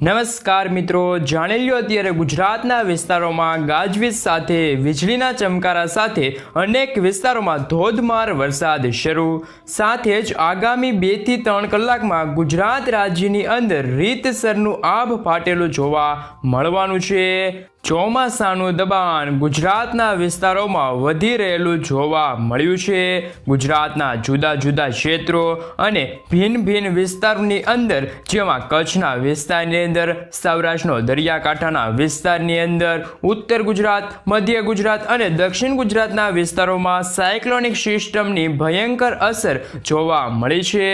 નમસ્કાર મિત્રો, જાણી લ્યો અત્યારે ગુજરાતના વિસ્તારોમાં ગાજવીજ સાથે, વીજળીના ચમકારા સાથે અનેક વિસ્તારોમાં ધોધમાર વરસાદ શરૂ. સાથે જ આગામી બેથી ત્રણ કલાકમાં ગુજરાત રાજ્યની અંદર રીતસરનું આભ ફાટેલું જોવા મળવાનું છે. ચોમાસાનું દબાણ ગુજરાતના વિસ્તારોમાં વધી રહેલું જોવા મળ્યું છે. ગુજરાતના જુદા જુદા ક્ષેત્રો અને ભિન્ન ભિન્ન વિસ્તારોની અંદર, જેમાં કચ્છના વિસ્તારની અંદર, સૌરાષ્ટ્રનો દરિયાકાંઠાના વિસ્તારની અંદર, ઉત્તર ગુજરાત, મધ્ય ગુજરાત અને દક્ષિણ ગુજરાતના વિસ્તારોમાં સાયક્લોનિક સિસ્ટમની ભયંકર અસર જોવા મળી છે.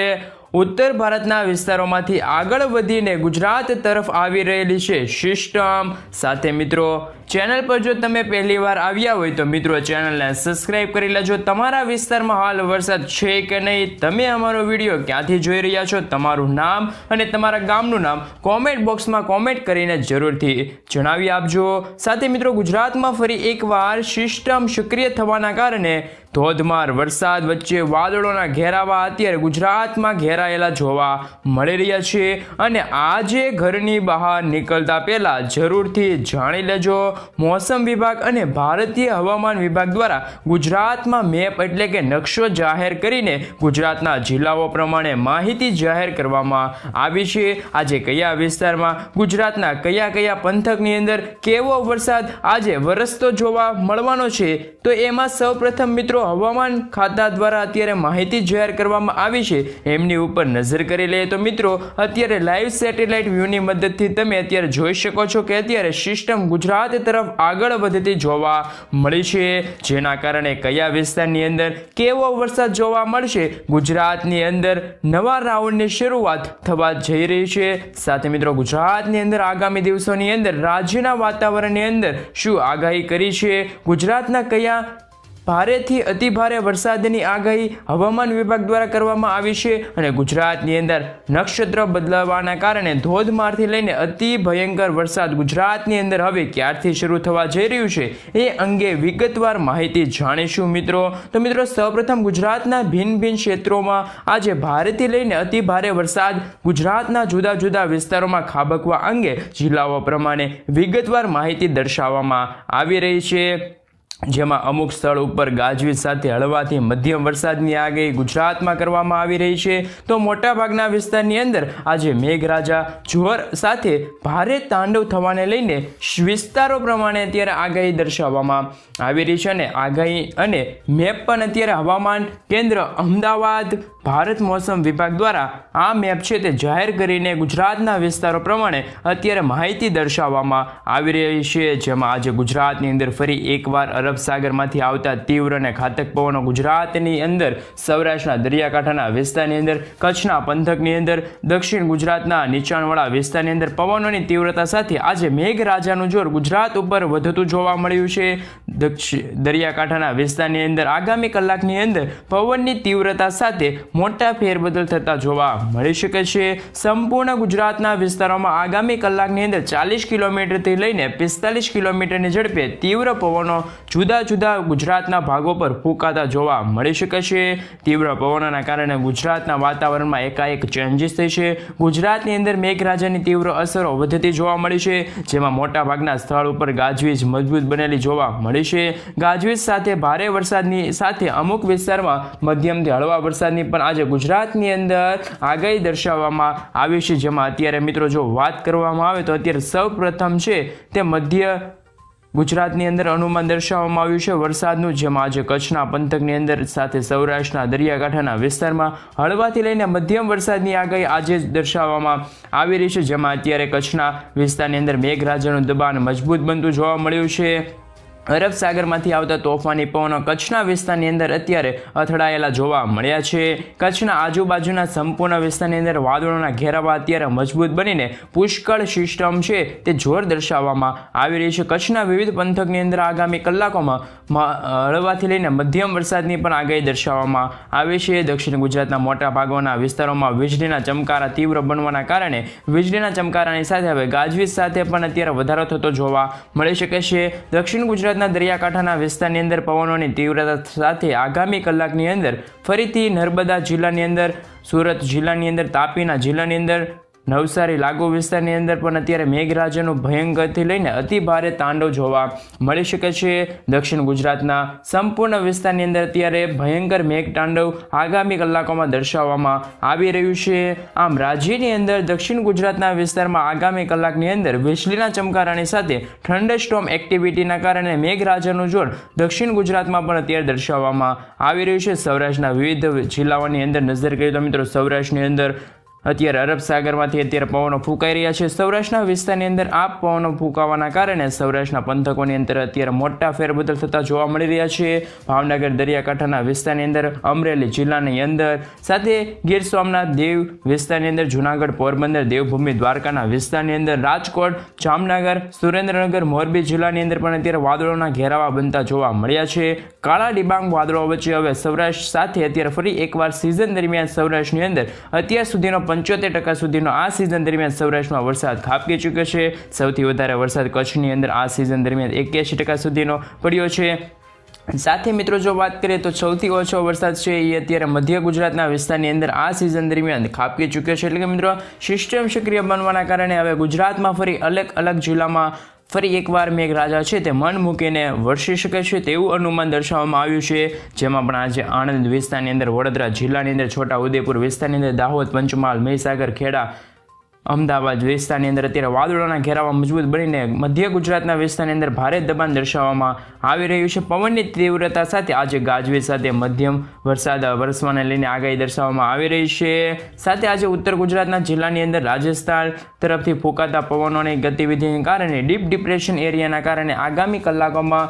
ઉત્તર ભારતના વિસ્તારોમાંથી આગળ વધીને ગુજરાત તરફ આવી રહેલી છે સિસ્ટમ સાથે મિત્રો ચેનલ પર જો તમે પહેલી વાર આવ્યા હોય તો મિત્રો ચેનલને સબસ્ક્રાઇબ કરી લેજો. તમારા વિસ્તારમાં હાલ વરસાદ છે કે નહીં, તમે અમારો વીડિયો ક્યાંથી જોઈ રહ્યા છો, તમારું નામ અને તમારા ગામનું નામ કોમેન્ટ બોક્સમાં કોમેન્ટ કરીને જરૂરથી જણાવી આપજો. સાથે મિત્રો ગુજરાતમાં ફરી એકવાર સિસ્ટમ સક્રિય થવાના કારણે ધોધમાર વરસાદ વચ્ચે વાદળોના ઘેરાવા અત્યારે ગુજરાતમાં ઘેરાયેલા જોવા મળી રહ્યા છે. અને આજે ઘરની બહાર નીકળતા પહેલાં જરૂરથી જાણી લેજો. મોસમ વિભાગ અને ભારતીય હવામાન વિભાગ દ્વારા ગુજરાતમાં મેપ એટલે કે નકશો જાહેર કરીને ગુજરાતના જિલ્લાઓ પ્રમાણે માહિતી જાહેર કરવામાં આવી છે. આજે કયા વિસ્તારમાં, ગુજરાતના કયા કયા પંથકની અંદર કેવો વરસાદ આજે વરસતો જોવા મળવાનો છે? તો એમાં સૌપ્રથમ મિત્રો, હવામાન ખાતા દ્વારા અત્યારે માહિતી જાહેર કરવામાં આવી છે. એમની ઉપર નજર કરી લઈએ તો મિત્રો, અત્યારે લાઈવ સેટેલાઇટ વ્યૂની મદદથી તમે અત્યારે જોઈ શકો છો કે અત્યારે સિસ્ટમ ગુજરાત તરફ આગળ વધતી જોવા મળી છે. જેના કારણે કયા વિસ્તારની અંદર કેવો વરસાદ જોવા મળશે? ગુજરાતની અંદર નવા રાઉન્ડની શરૂઆત થવા જઈ રહી છે. સાથે મિત્રો, ગુજરાતની અંદર આગામી દિવસોની અંદર રાજ્યના વાતાવરણની અંદર શું આગાહી કરી છે? ગુજરાતના કયા ભારેથી અતિભારે વરસાદની આગાહી હવામાન વિભાગ દ્વારા કરવામાં આવી છે અને ગુજરાતની અંદર નક્ષત્ર બદલાવાના કારણે ધોધમારથી લઈને અતિ ભયંકર વરસાદ ગુજરાતની અંદર હવે ક્યારથી શરૂ થવા જઈ રહ્યું છે એ અંગે વિગતવાર માહિતી જાણીશું મિત્રો. તો મિત્રો, સૌપ્રથમ ગુજરાતના ભિન્ન ભિન્ન ક્ષેત્રોમાં આજે ભારેથી લઈને અતિ ભારે વરસાદ ગુજરાતના જુદા જુદા વિસ્તારોમાં ખાબકવા અંગે જિલ્લાઓ પ્રમાણે વિગતવાર માહિતી દર્શાવવામાં આવી રહી છે. જેમાં અમુક સ્થળ ઉપર ગાજવીજ સાથે હળવાથી મધ્યમ વરસાદની આગાહી ગુજરાતમાં કરવામાં આવી રહી છે. તો મોટાભાગના વિસ્તારની અંદર આજે મેઘરાજા જોર સાથે ભારે તાંડવ થવાને લઈને વિસ્તારો પ્રમાણે અત્યારે આગાહી દર્શાવવામાં આવી રહી છે અને આગાહી અને મેપ પણ અત્યારે હવામાન કેન્દ્ર અમદાવાદ, ભારત મોસમ વિભાગ દ્વારા આ મેપ છે તે જાહેર કરીને ગુજરાતના વિસ્તારો પ્રમાણે અત્યારે માહિતી દર્શાવવામાં આવી રહી છે. જેમાં આજે ગુજરાતની અંદર ફરી એકવાર અરબ સાગરમાંથી આવતા તીવ્ર અને ઘાતક પવનો ગુજરાતની અંદર, સૌરાષ્ટ્રના દરિયાકાંઠાના વિસ્તારની અંદર, કચ્છના પંથકની અંદર, દક્ષિણ ગુજરાતના નીચાણવાળા વિસ્તારની અંદર પવનોની તીવ્રતા સાથે આજે મેઘરાજાનું જોર ગુજરાત ઉપર વધતું જોવા મળ્યું છે. દક્ષિણ દરિયાકાંઠાના વિસ્તારની અંદર આગામી કલાકની અંદર પવનની તીવ્રતા સાથે મોટા ફેરબદલ થતા જોવા મળી શકે છે. સંપૂર્ણ ગુજરાતના વિસ્તારોમાં આગામી કલાકની અંદર ચાલીસ કિલોમીટરથી લઈને પિસ્તાલીસ કિલોમીટરની ઝડપે તીવ્ર પવનો જુદા જુદા ગુજરાતના ભાગો પર ફૂંકાતા જોવા મળી શકે છે. તીવ્ર પવનોના કારણે ગુજરાતના વાતાવરણમાં એકાએક ચેન્જીસ થઈ છે. ગુજરાતની અંદર મેઘરાજાની તીવ્ર અસરો વધતી જોવા મળી છે, જેમાં મોટાભાગના સ્થળ ઉપર ગાજવીજ મજબૂત બનેલી જોવા મળી છે. ગાજવીજ સાથે ભારે વરસાદની સાથે અમુક વિસ્તારમાં મધ્યમથી હળવા વરસાદની પણ આજે ગુજરાતની અંદર આગાહી દર્શાવવામાં આવી છે. જેમાં અત્યારે મિત્રો જો વાત કરવામાં આવે તો અત્યારે સૌ પ્રથમ છે તે મધ્ય ગુજરાતની અંદર અનુમાન દર્શાવવામાં આવ્યું છે, વરસાદનું જેમાં આજે કચ્છના પંથકની અંદર સાથે સૌરાષ્ટ્રના દરિયાકાંઠાના વિસ્તારમાં હળવાથી લઈને મધ્યમ વરસાદની આગાહી આજે દર્શાવવામાં આવી રહી છે, જેમાં અત્યારે કચ્છના વિસ્તારની અંદર મેઘરાજાનું દબાણ મજબૂત બનતું જોવા મળ્યું છે. અરબ સાગરમાંથી આવતા તોફાની પવનો કચ્છના વિસ્તારની અંદર અત્યારે અથડાયેલા જોવા મળ્યા છે. કચ્છના આજુબાજુના સંપૂર્ણ વિસ્તારની અંદર વાદળોના ઘેરાવા અત્યારે મજબૂત બનીને પુષ્કળ સિસ્ટમ છે તે જોર દર્શાવવામાં આવી રહી છે. કચ્છના વિવિધ પંથકની અંદર આગામી કલાકોમાં હળવાથી લઈને મધ્યમ વરસાદની પણ આગાહી દર્શાવવામાં આવી છે. દક્ષિણ ગુજરાતના મોટા ભાગોના વિસ્તારોમાં વીજળીના ચમકારા તીવ્ર બનવાના કારણે વીજળીના ચમકારાની સાથે હવે ગાજવીજ સાથે પણ અત્યારે વધારો થતો જોવા મળી શકે છે. દક્ષિણ ગુજરાતના દરિયાકાંઠાના વિસ્તારની અંદર પવનોની તીવ્રતા સાથે આગામી કલાકની અંદર ફરીથી નર્મદા જિલ્લાની અંદર, સુરત જિલ્લાની અંદર, તાપીના જિલ્લાની અંદર નવસારી લાગુ વિસ્તારની અંદર પણ અત્યારે મેઘરાજાનું ભયંકરથી લઈને અતિ ભારે તાંડવ જોવા મળી શકે છે. દક્ષિણ ગુજરાતના સંપૂર્ણ વિસ્તારની અંદર અત્યારે ભયંકર મેઘતાંડવ આગામી કલાકોમાં દર્શાવવામાં આવી રહ્યું છે. આમ રાજ્યની અંદર દક્ષિણ ગુજરાતના વિસ્તારમાં આગામી કલાકની અંદર વીજળીના ચમકારાની સાથે થંડરસ્ટોમ એક્ટિવિટીના કારણે મેઘરાજાનું જોર દક્ષિણ ગુજરાતમાં પણ અત્યારે દર્શાવવામાં આવી રહ્યું છે. સૌરાષ્ટ્રના વિવિધ જિલ્લાઓની અંદર નજર કરીએ તો મિત્રો સૌરાષ્ટ્રની અંદર અત્યારે અરબ સાગરમાંથી અત્યારે પવનો ફૂંકાઈ રહ્યા છે. સૌરાષ્ટ્રના વિસ્તારની અંદર આ પવનો ફૂંકાવાના કારણે સૌરાષ્ટ્રના પંથકોની અંદર અત્યારે મોટા ફેરબદલ થતા જોવા મળી રહ્યા છે. ભાવનગર, દરિયાકાંઠાના વિસ્તારની અંદર, અમરેલી જિલ્લાની અંદર, સાથે ગીર સોમનાથ, દેવ વિસ્તારની અંદર, જુનાગઢ, પોરબંદર, દેવભૂમિ, દ્વારકાના વિસ્તારની અંદર, રાજકોટ, જામનગર, સુરેન્દ્રનગર, મોરબી જિલ્લાની અંદર પણ અત્યારે વાદળોના ઘેરાવા બનતા જોવા મળ્યા છે. કાળા ડિબાંગ વાદળો વચ્ચે હવે સૌરાષ્ટ્ર સાથે અત્યારે ફરી એકવાર સિઝન દરમિયાન સૌરાષ્ટ્રની અંદર અત્યાર સુધીનો પંચોતેર ટકા સુધીનો આ સિઝન દરમિયાન સૌરાષ્ટ્રમાં વરસાદ ખાબકી ચૂક્યો છે. સૌથી વધારે વરસાદ કચ્છની અંદર આ સિઝન દરમિયાન એક્યાસી ટકા સુધીનો પડ્યો છે. સાથે મિત્રો, જો વાત કરીએ તો સૌથી ઓછો વરસાદ છે એ અત્યારે મધ્ય ગુજરાતના વિસ્તારની અંદર આ સિઝન દરમિયાન ખાબકી ચૂક્યો છે. એટલે કે મિત્રો, સિસ્ટમ સક્રિય બનવાના કારણે હવે ગુજરાતમાં ફરી અલગ અલગ જિલ્લામાં ફરી એકવાર મેઘરાજા છે તે મન મૂકીને વરસી શકે છે તેવું અનુમાન દર્શાવવામાં આવ્યું છે. જેમાં પણ આજે આણંદ વિસ્તારની અંદર વડોદરા જિલ્લાની અંદર છોટા ઉદેપુર વિસ્તારની અંદર દાહોદ, પંચમહાલ, મહીસાગર, ખેડા અમદાવાદ વિસ્તારની અંદર અત્યારે વાદળોના ઘેરાવા મજબૂત બનીને મધ્ય ગુજરાતના વિસ્તારની અંદર ભારે દબાણ દર્શાવવામાં આવી રહ્યું છે. પવનની તીવ્રતા સાથે આજે ગાજવીજ સાથે મધ્યમ વરસાદ વરસવાને લઈને આગાહી દર્શાવવામાં આવી રહી છે. સાથે આજે ઉત્તર ગુજરાતના જિલ્લાની અંદર રાજસ્થાન તરફથી ફૂંકાતા પવનોની ગતિવિધિને કારણે ડીપ ડિપ્રેશન એરિયાના કારણે આગામી કલાકોમાં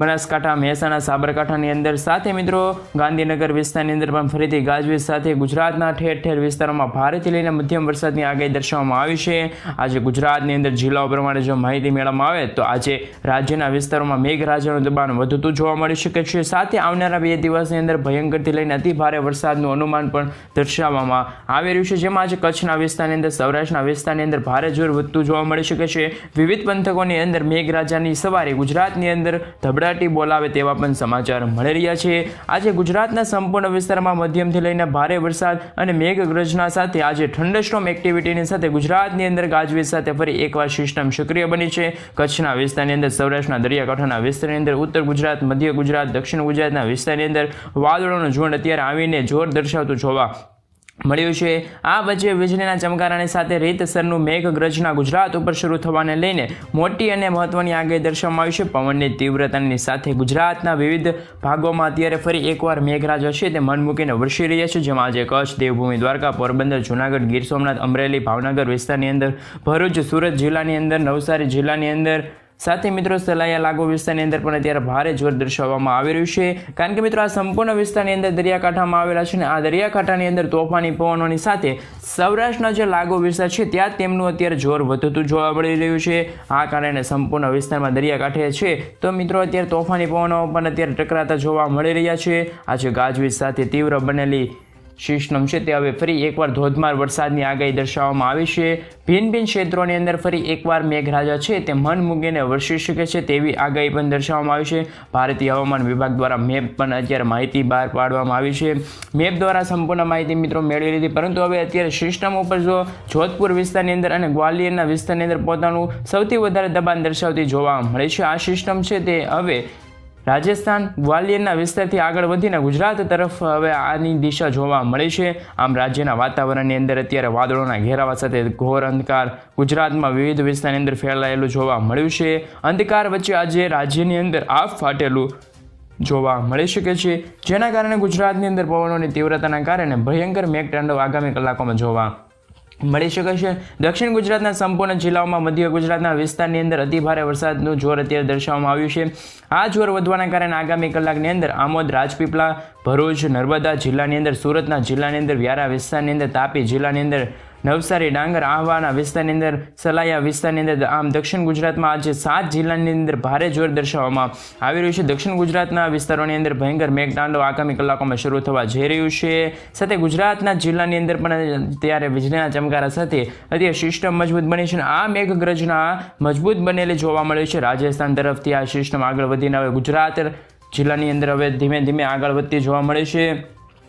બનાસકાંઠા, મહેસાણા, સાબરકાંઠાની અંદર સાથે મિત્રો ગાંધીનગર વિસ્તારની અંદર પણ ફરીથી ગાજવીજ સાથે ગુજરાતના ઠેર ઠેર વિસ્તારોમાં ભારેથી લઈને મધ્યમ વરસાદની આગાહી દર્શાવવામાં આવી છે. આજે ગુજરાતની અંદર જિલ્લાઓ પ્રમાણે જો માહિતી મેળવવામાં આવે તો આજે રાજ્યના વિસ્તારોમાં મેઘરાજાનું દબાણ વધતું જોવા મળી શકે છે. સાથે આવનારા બે દિવસની અંદર ભયંકરથી લઈને અતિ ભારે વરસાદનું અનુમાન પણ દર્શાવવામાં આવી રહ્યું છે. જેમાં આજે કચ્છના વિસ્તારની અંદર, સૌરાષ્ટ્રના વિસ્તારની અંદર ભારે જોર વધતું જોવા મળી શકે છે. વિવિધ પંથકોની અંદર મેઘરાજાની સવારે ગુજરાતની અંદર ધબડાટી બોલાવે તેવા પણ સમાચાર મળી રહ્યા છે. આજે ગુજરાતના સંપૂર્ણ વિસ્તારમાં મધ્યમથી લઈને ભારે વરસાદ અને મેઘગર્જના સાથે આજે થંડરસ્ટોમ એક્ટિવિટીની સાથે ગુજરાતની અંદર ગાજવીજ સાથે ફરી એકવાર સિસ્ટમ સક્રિય બની છે. કચ્છના વિસ્તારની અંદર સૌરાષ્ટ્રના દરિયાકાંઠાના વિસ્તારની અંદર ઉત્તર ગુજરાત, મધ્ય ગુજરાત, દક્ષિણ ગુજરાતના વિસ્તારની અંદર વાદળોનું ઝુંડ અત્યારે આવીને જોર દર્શાવતું જોવા મળ્યું છે. આ વચ્ચે વીજળીના ચમકારાની સાથે રીતસરનું મેઘગ્રજના ગુજરાત ઉપર શરૂ થવાને લઈને મોટી અને મહત્વની આગાહી દર્શાવવામાં આવી છે. પવનની તીવ્રતાની સાથે ગુજરાતના વિવિધ ભાગોમાં અત્યારે ફરી એકવાર મેઘરાજા છે તે મન મૂકીને વરસી રહ્યા છે. જેમાં આજે કચ્છ, દેવભૂમિ, દ્વારકા, પોરબંદર, જૂનાગઢ, ગીર સોમનાથ, અમરેલી, ભાવનગર વિસ્તારની અંદર ભરૂચ, સુરત જિલ્લાની અંદર, નવસારી જિલ્લાની અંદર સાથે મિત્રો સલાયા લાગુ વિસ્તારની અંદર પણ અત્યારે ભારે જોર દર્શાવવામાં આવી રહ્યું છે. કારણ કે મિત્રો આ સંપૂર્ણ વિસ્તારની અંદર દરિયાકાંઠામાં આવેલા છે અને આ દરિયાકાંઠાની અંદર તોફાની, પવનોની સાથે સૌરાષ્ટ્રના જે લાગુ વિસ્તાર છે ત્યાં તેમનું અત્યારે જોર વધતું જોવા મળી રહ્યું છે. આ કારણે સંપૂર્ણ વિસ્તારમાં દરિયાકાંઠે છે. તો મિત્રો અત્યારે તોફાની, પવનો પણ અત્યારે ટકરાતા જોવા મળી રહ્યા છે. આજે ગાજવીજ સાથે તીવ્ર બનેલી સિસ્ટમ છે. તે હવે ફરી એકવાર ધોધમાર વરસાદની આગાહી દર્શાવવામાં આવી છે. ભિન્ન ભિન્ન ક્ષેત્રોની અંદર ફરી એકવાર મેઘરાજા છે તે મન મૂકીને વરસી શકે છે તેવી આગાહી પણ દર્શાવવામાં આવી છે. ભારતીય હવામાન વિભાગ દ્વારા મેપ પણ અત્યારે માહિતી બહાર પાડવામાં આવી છે. મેપ દ્વારા સંપૂર્ણ માહિતી મિત્રો મેળવી લીધી, પરંતુ હવે અત્યારે સિસ્ટમ ઉપર જો જોધપુર વિસ્તારની અંદર અને ગ્વાલિયરના વિસ્તારની અંદર પોતાનું સૌથી વધારે દબાણ દર્શાવતી જોવા મળે છે. આ સિસ્ટમ છે તે હવે રાજસ્થાન ગ્વાલિયરના વિસ્તારથી આગળ વધીને ગુજરાત તરફ હવે આની દિશા જોવા મળે છે. આમ રાજ્યના વાતાવરણની અંદર અત્યારે વાદળોના ઘેરાવા સાથે ઘોર અંધકાર ગુજરાતમાં વિવિધ વિસ્તારની અંદર ફેલાયેલું જોવા મળ્યું છે. અંધકાર વચ્ચે આજે રાજ્યની અંદર આફ ફાટેલું જોવા મળી શકે છે. જેના કારણે ગુજરાતની અંદર પવનોની તીવ્રતાના કારણે ભયંકર મેઘતાંડવ આગામી કલાકોમાં જોવા મળી શકે છે. દક્ષિણ ગુજરાતના સંપૂર્ણ જિલ્લાઓમાં મધ્ય ગુજરાતના વિસ્તારની અંદર અતિભારે વરસાદનું જોર અત્યારે દર્શાવવામાં આવ્યું છે. આ જોર વધવાના કારણે આગામી કલાકની અંદર આમોદ, રાજપીપળા, ભરૂચ, નર્મદા જિલ્લાની અંદર, સુરતના જિલ્લાની અંદર, વ્યારા વિસ્તારની અંદર, તાપી જિલ્લાની અંદર નવસારી, ડાંગર, આહવાના વિસ્તારની અંદર, સલાયા વિસ્તારની અંદર આમ દક્ષિણ ગુજરાતમાં આજે સાત જિલ્લાની અંદર ભારે જોર દર્શાવવામાં આવી રહ્યું છે. દક્ષિણ ગુજરાતના વિસ્તારોની અંદર ભયંકર મેઘતાંડવ આગામી કલાકોમાં શરૂ થવા જઈ રહ્યું છે. સાથે ગુજરાતના જિલ્લાની અંદર પણ ત્યારે વીજળીના ચમકારા સાથે અત્યારે સિસ્ટમ મજબૂત બની છે અને આ મેઘગ્રજના મજબૂત બનેલી જોવા મળ્યું છે. રાજસ્થાન તરફથી આ સિસ્ટમ આગળ વધીને હવે ગુજરાત જિલ્લાની અંદર હવે ધીમે ધીમે આગળ વધતી જોવા મળે છે.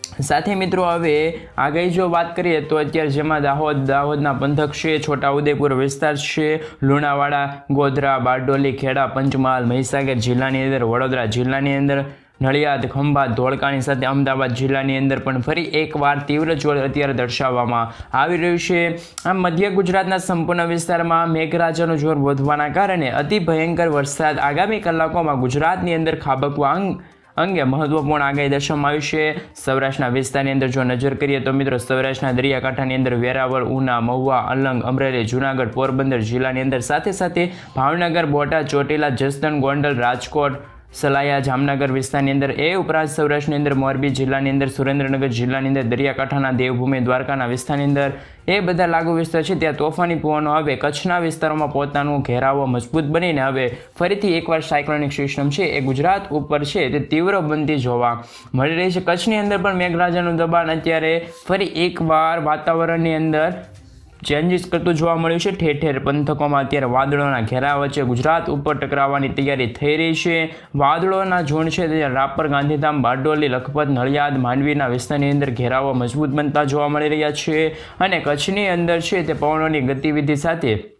સાથે મિત્રો હવે આગળ જો વાત કરીએ તો અત્યારે જેમાં દાહોદ, દાહોદના પંથક છે છોટાઉદેપુર વિસ્તાર છે, લુણાવાડા, ગોધરા, બારડોલી, ખેડા, પંચમહાલ, મહીસાગર જિલ્લાની અંદર, વડોદરા જિલ્લાની અંદર, નડિયાદ, ખંભાત ધોળકાની સાથે અમદાવાદ જિલ્લાની અંદર પણ ફરી એકવાર તીવ્ર જોર અત્યારે દર્શાવવામાં આવી રહ્યું છે. આમ મધ્ય ગુજરાતના સંપૂર્ણ વિસ્તારમાં મેઘરાજાનું જોર વધવાના કારણે અતિ ભયંકર વરસાદ આગામી કલાકોમાં ગુજરાતની અંદર ખાબકવા અંગ અંગે મહત્વપૂર્ણ આગાહી દર્શાવવામાં આવી છે. સૌરાષ્ટ્રના વિસ્તારની અંદર જો નજર કરીએ તો મિત્રો સૌરાષ્ટ્રના દરિયાકાંઠાની અંદર વેરાવળ, ઉના, મહુવા, અલંગ, અમરેલી, જૂનાગઢ, પોરબંદર જિલ્લાની અંદર સાથે સાથે ભાવનગર, બોટાદ, ચોટીલા, જસદણ, ગોંડલ, રાજકોટ સલાયા જામનગર વિસ્તારની અંદર એ ઉપરાંત સૌરાષ્ટ્રની અંદર મોરબી જિલ્લાની અંદર, સુરેન્દ્રનગર જિલ્લાની અંદર, દરિયાકાંઠાના દેવભૂમિ, દ્વારકાના વિસ્તારની અંદર એ બધા લાગુ વિસ્તાર છે. ત્યાં તોફાની પવનો હવે કચ્છના વિસ્તારોમાં પોતાનું ઘેરાવો મજબૂત બનીને હવે ફરીથી એકવાર સાયક્લોનિક સિસ્ટમ છે એ ગુજરાત ઉપર છે તે તીવ્ર બનતી જોવા મળી રહી છે. કચ્છની અંદર પણ મેઘરાજાનું દબાણ અત્યારે ફરી એકવાર વાતાવરણની અંદર ચેન્જીસ કરતું જોવા મળ્યું છે. ઠેર ઠેર પંથકોમાં અત્યારે વાદળોના ઘેરા વચ્ચે ગુજરાત ઉપર ટકરાવવાની તૈયારી થઈ રહી છે. વાદળોના ઝોન છે તે રાપર, ગાંધીધામ, બારડોલી, લખપત, નડિયાદ, માંડવીના વિસ્તારની અંદર ઘેરાવો મજબૂત બનતા જોવા મળી રહ્યા છે અને કચ્છની અંદર છે તે પવનોની ગતિવિધિ સાથે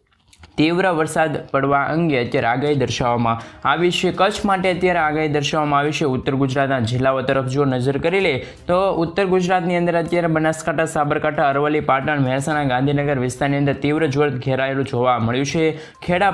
તીવ્ર વરસાદ પડવા અંગે અત્યારે આગાહી દર્શાવવામાં આવી છે. કચ્છ માટે અત્યારે આગાહી દર્શાવવામાં આવી છે. ઉત્તર ગુજરાતના જિલ્લાઓ તરફ જો નજર કરી લે તો ઉત્તર ગુજરાતની અંદર અત્યારે બનાસકાંઠા, સાબરકાંઠા, અરવલ્લી, પાટણ, મહેસાણા, ગાંધીનગર વિસ્તારની અંદર તીવ્ર જોર ઘેરાયેલું જોવા મળ્યું છે. ખેડા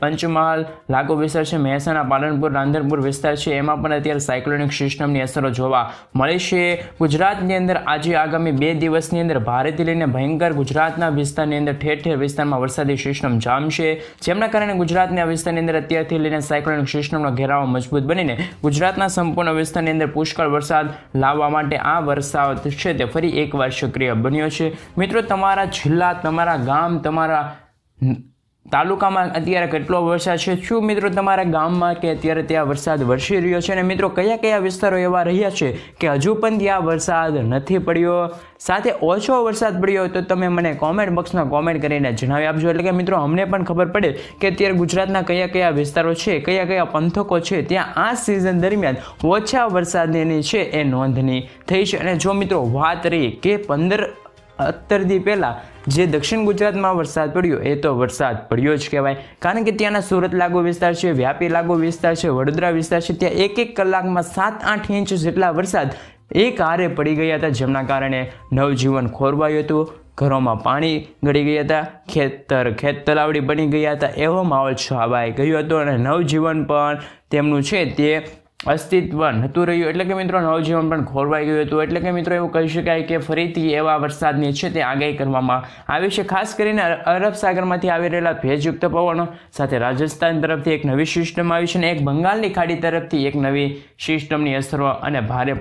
પંચમહાલ લાગુ વિસ્તાર છે. મહેસાણા, પાલનપુર, રાંધનપુર વિસ્તાર છે. એમાં પણ અત્યારે સાયક્લોનિક સિસ્ટમની અસરો જોવા મળી છે. ગુજરાતની અંદર આજે આગામી બે દિવસની અંદર ભારેથી લઈને ભયંકર ગુજરાતના વિસ્તારની અંદર ઠેર ઠેર વિસ્તારમાં વરસાદી સિસ્ટમ જામશે જેમના કારણે ગુજરાતના વિસ્તારની અંદર અત્યારથી લઈને સાયક્લોનિક સિસ્ટમનો ઘેરાવો મજબૂત બનીને ગુજરાતના સંપૂર્ણ વિસ્તારની અંદર પુષ્કળ વરસાદ લાવવા માટે આ વરસાદ છે તે ફરી એકવાર સક્રિય બન્યો છે. મિત્રો, તમારા જિલ્લા, તમારા ગામ, તમારા તાલુકામાં અત્યારે કેટલો વરસાદ છે, શું મિત્રો તમારા ગામમાં કે અત્યારે ત્યાં વરસાદ વરસી રહ્યો છે? અને મિત્રો, કયા કયા વિસ્તારો એવા રહ્યા છે કે હજુ પણ ત્યાં વરસાદ નથી પડ્યો? સાથે ઓછો વરસાદ પડ્યો તો તમે મને કોમેન્ટ બોક્સમાં કોમેન્ટ કરીને જણાવી આપજો. એટલે કે મિત્રો, અમને પણ ખબર પડે કે અત્યારે ગુજરાતના કયા કયા વિસ્તારો છે, કયા કયા પંથકો છે, ત્યાં આ સિઝન દરમિયાન ઓછા વરસાદની છે એ નોંધની થઈ છે. અને જો મિત્રો વાત રહી કે પંદર અત્તરથી પહેલાં જે દક્ષિણ ગુજરાતમાં વરસાદ પડ્યો, એ તો વરસાદ પડ્યો જ કહેવાય. કારણ કે ત્યાંના સુરત લાગુ વિસ્તાર છે, વ્યાપી લાગુ વિસ્તાર છે, વડોદરા વિસ્તાર છે, ત્યાં એક એક કલાકમાં સાત આઠ ઇંચ જેટલા વરસાદ એક હારે પડી ગયા હતા, જેમના કારણે નવજીવન ખોરવાયું હતું. ઘરોમાં પાણી ગળી ગયા હતા, ખેતર ખેત તલાવડી બની ગયા હતા. એવો માહોલ છવાઈ ગયો હતો અને નવજીવન પણ તેમનું છે તે અસ્તિત્વ નહોતું રહ્યું એટલે કે મિત્રો નવજીવન પણ ખોરવાઈ ગયું હતું. એટલે કે મિત્રો એવું કહી શકાય કે ફરીથી એવા વરસાદની છે તે આગાહી કરવામાં આવી છે. ખાસ કરીને અરબ સાગરમાંથી આવી રહેલા ભેજયુક્ત પવનો સાથે રાજસ્થાન તરફથી એક નવી સિસ્ટમ આવી છે અને એક બંગાળની ખાડી તરફથી એક નવી સિસ્ટમની અસરો અને ભારે